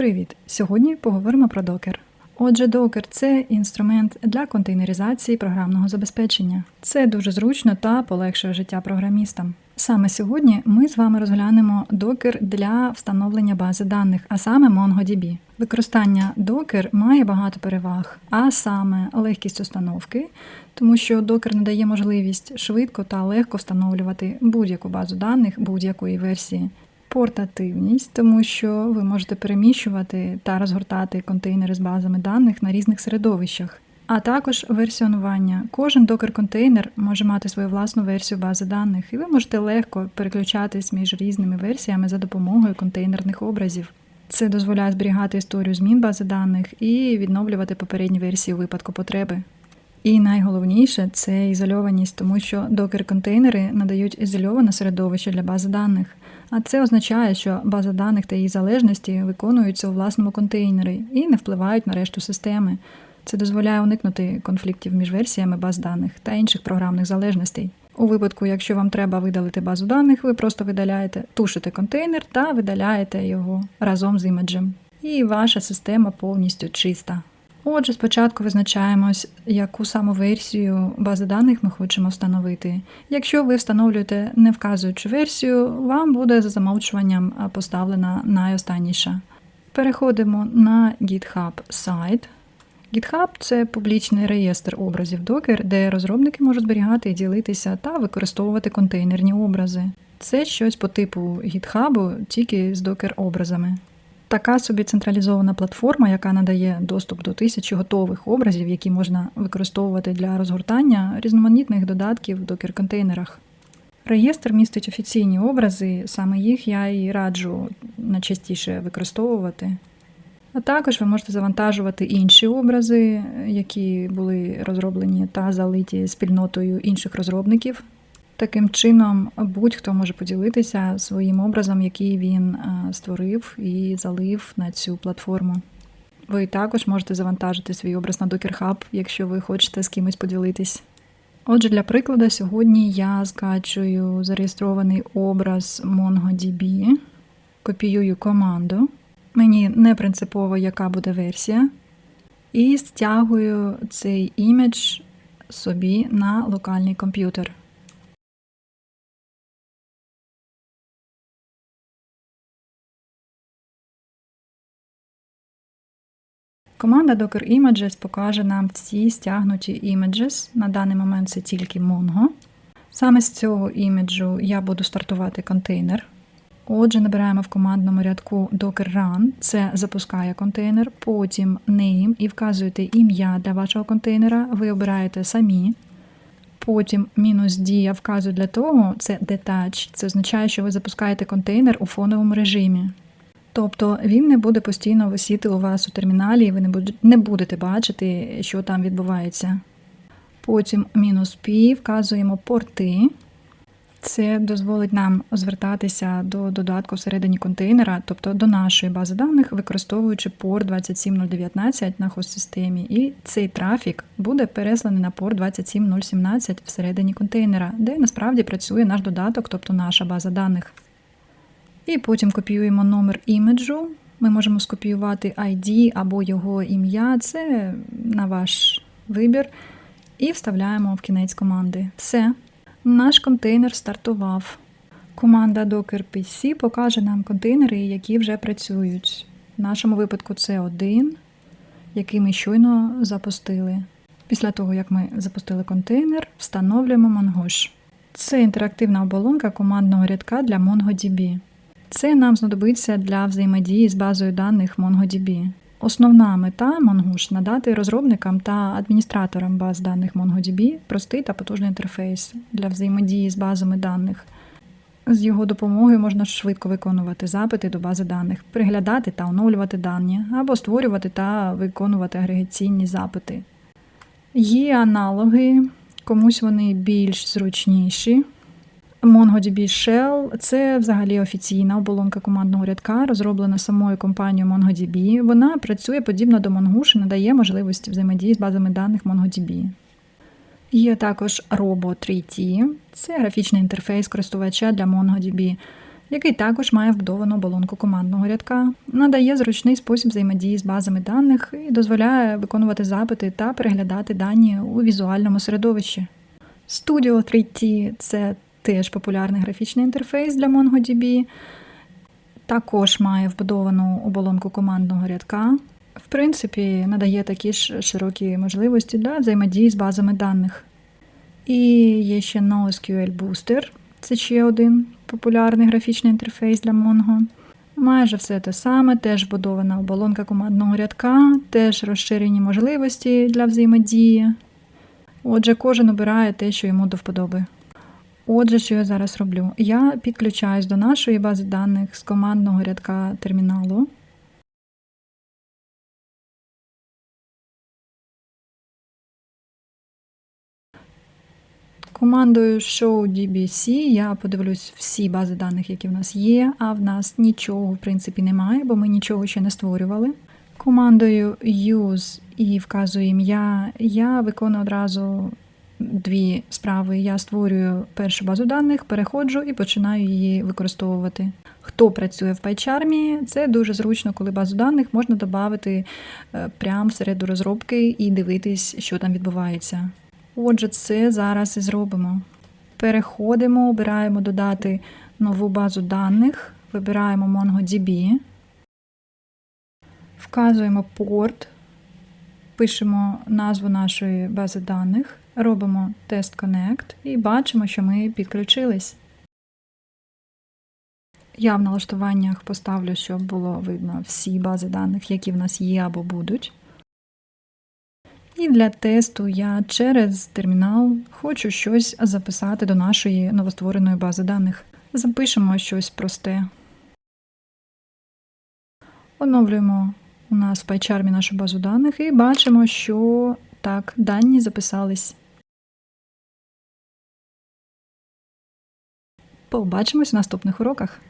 Привіт! Сьогодні поговоримо про Docker. Отже, Docker – це інструмент для контейнеризації програмного забезпечення. Це дуже зручно та полегшує життя програмістам. Саме сьогодні ми з вами розглянемо Docker для встановлення бази даних, а саме MongoDB. Використання Docker має багато переваг, а саме легкість установки, тому що Docker надає можливість швидко та легко встановлювати будь-яку базу даних будь-якої версії. Портативність, тому що ви можете переміщувати та розгортати контейнери з базами даних на різних середовищах. А також версіонування. Кожен докер-контейнер може мати свою власну версію бази даних, і ви можете легко переключатись між різними версіями за допомогою контейнерних образів. Це дозволяє зберігати історію змін бази даних і відновлювати попередні версії у випадку потреби. І найголовніше це ізольованість, тому що докер-контейнери надають ізольоване середовище для бази даних. А це означає, що база даних та її залежності виконуються у власному контейнері і не впливають на решту системи. Це дозволяє уникнути конфліктів між версіями баз даних та інших програмних залежностей. У випадку, якщо вам треба видалити базу даних, ви просто видаляєте, тушите контейнер та видаляєте його разом з імеджем. І ваша система повністю чиста. Отже, спочатку визначаємось, яку саме версію бази даних ми хочемо встановити. Якщо ви встановлюєте не вказуючу версію, вам буде за замовчуванням поставлена найостанніша. Переходимо на GitHub сайт. GitHub це публічний реєстр образів Docker, де розробники можуть зберігати, ділитися та використовувати контейнерні образи. Це щось по типу GitHub, тільки з Docker-образами. Така собі централізована платформа, яка надає доступ до тисячі готових образів, які можна використовувати для розгортання різноманітних додатків в докер-контейнерах. Реєстр містить офіційні образи, саме їх я і раджу найчастіше використовувати. А також ви можете завантажувати інші образи, які були розроблені та залиті спільнотою інших розробників. Таким чином, будь-хто може поділитися своїм образом, який він е, створив і залив на цю платформу. Ви також можете завантажити свій образ на Docker Hub, якщо ви хочете з кимось поділитись. Отже, для прикладу, сьогодні я скачую зареєстрований образ MongoDB, копіюю команду. Мені не принципово, яка буде версія, і стягую цей імідж собі на локальний комп'ютер. Команда Docker Images покаже нам всі стягнуті images. На даний момент це тільки Mongo. Саме з цього іміджу я буду стартувати контейнер. Отже, набираємо в командному рядку Docker Run, це запускає контейнер, потім name і вказуєте ім'я для вашого контейнера, ви обираєте самі. Потім мінус D я вказую для того, це detach, це означає, що ви запускаєте контейнер у фоновому режимі. Тобто він не буде постійно висіти у вас у терміналі, і ви не будете бачити, що там відбувається. Потім мінус P вказуємо порти. Це дозволить нам звертатися до додатку всередині контейнера, тобто до нашої бази даних, використовуючи порт 27019 на хост-системі. І цей трафік буде пересланий на порт 27017 всередині контейнера, де насправді працює наш додаток, тобто наша база даних. І потім копіюємо номер іміджу. Ми можемо скопіювати ID або його ім'я, це на ваш вибір. І вставляємо в кінець команди. Все. Наш контейнер стартував. Команда Docker PC покаже нам контейнери, які вже працюють. В нашому випадку це один, який ми щойно запустили. Після того, як ми запустили контейнер, встановлюємо Mongosh. Це інтерактивна оболонка командного рядка для MongoDB. Це нам знадобиться для взаємодії з базою даних MongoDB. Основна мета Mongoose – надати розробникам та адміністраторам баз даних MongoDB простий та потужний інтерфейс для взаємодії з базами даних. З його допомогою можна швидко виконувати запити до бази даних, приглядати та оновлювати дані, або створювати та виконувати агрегаційні запити. Є аналоги, комусь вони більш зручніші. MongoDB Shell це взагалі офіційна оболонка командного рядка, розроблена самою компанією MongoDB. Вона працює подібно до Mongoose і надає можливості взаємодії з базами даних MongoDB. Є також Robo 3T, це графічний інтерфейс користувача для MongoDB. який також має вбудовану оболонку командного рядка, надає зручний спосіб взаємодії з базами даних і дозволяє виконувати запити та переглядати дані у візуальному середовищі. Studio 3T це теж популярний графічний інтерфейс для MongoDB. Також має вбудовану оболонку командного рядка. В принципі, надає такі ж широкі можливості для взаємодії з базами даних. І є ще NoSQL Booster, це ще один популярний графічний інтерфейс для Mongo. Майже все те саме, теж вбудована оболонка командного рядка, теж розширені можливості для взаємодії. Отже, кожен обирає те, що йому до вподоби. Отже, що я зараз роблю? Я підключаюсь до нашої бази даних з командного рядка терміналу. Командою ShowDBC я подивлюсь всі бази даних, які в нас є, а в нас нічого в принципі немає, бо ми нічого ще не створювали. Командою use і вказую ім'я. Я виконую одразу дві справи. Я створюю першу базу даних, переходжу і починаю її використовувати. Хто працює в PyCharm, це дуже зручно, коли базу даних можна додати прямо всереду розробки і дивитись, що там відбувається. Отже, це зараз і зробимо. Переходимо, обираємо додати нову базу даних, вибираємо MongoDB, вказуємо порт, пишемо назву нашої бази даних, робимо тест Connect і бачимо, що ми підключились. Я в налаштуваннях поставлю, щоб було видно всі бази даних, які в нас є або будуть. І для тесту я через термінал хочу щось записати до нашої новоствореної бази даних. Запишемо щось просте. Оновлюємо у нас в PyCharm нашу базу даних і бачимо, що так, дані записались. Побачимось в наступних уроках.